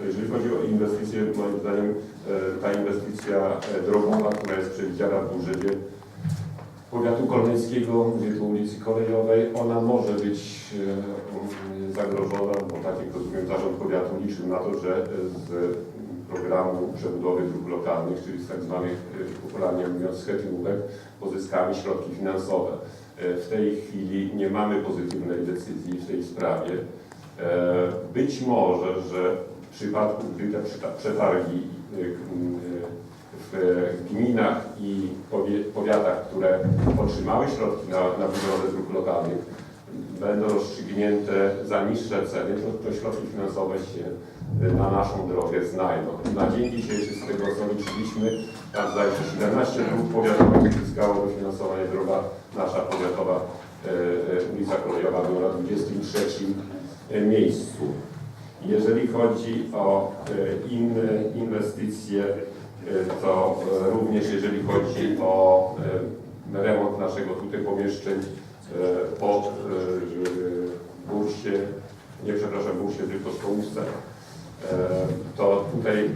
To jeżeli chodzi o inwestycje, moim zdaniem e, ta inwestycja e, drogowa, która jest przewidziana w budżecie powiatu kolmeńskiego, mówię tu o ulicy Kolejowej, ona może być e, zagrożona, bo tak jak rozumiem zarząd powiatu liczył na to, że z programu przebudowy dróg lokalnych, czyli z tak zwanych popularnie mówiąc schetynówek, pozyskamy środki finansowe. W tej chwili nie mamy pozytywnej decyzji w tej sprawie. Być może, że w przypadku, gdy te przetargi m, e, w gminach i powiatach, które otrzymały środki na, na budowę dróg lokalnych, będą rozstrzygnięte za niższe ceny, to, to środki finansowe się y, na naszą drogę znajdą. Na dzień dzisiejszy z tego co liczyliśmy, tam zdaje się 17 dróg powiatowych uzyskało dofinansowanie droga nasza powiatowa ulica Kolejowa była na 23 miejscu. Jeżeli chodzi o e, inne inwestycje, e, to e, również jeżeli chodzi o remont naszego tutaj pomieszczeń e, bursie, nie przepraszam, bursie, tylko stołówce, to tutaj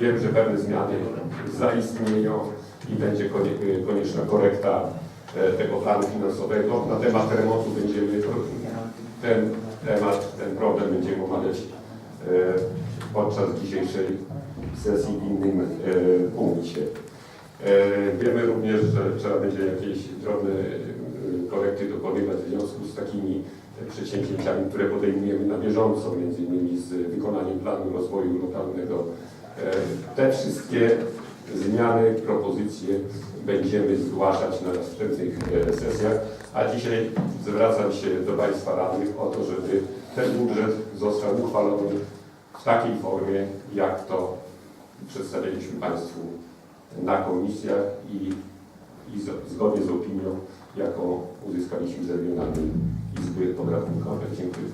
wiem, że pewne zmiany zaistnieją i będzie konie- konieczna korekta tego planu finansowego. Na temat remontu będziemy ten temat, ten problem będziemy omawiać e, podczas dzisiejszej sesji w innym e, punkcie. E, Wiemy również, że trzeba będzie jakieś drobne e, korekty dokonywać w związku z takimi przedsięwzięciami, które podejmujemy na bieżąco, między innymi z wykonaniem planu rozwoju lokalnego. E, Te wszystkie zmiany, propozycje będziemy zgłaszać na następnych e, sesjach, a dzisiaj zwracam się do Państwa radnych o to, żeby ten budżet został uchwalony w takiej formie, jak to przedstawiliśmy Państwu na komisjach i, i z, zgodnie z opinią, jaką uzyskaliśmy z Regionalnej Izby Obrachunkowej. Dziękuję.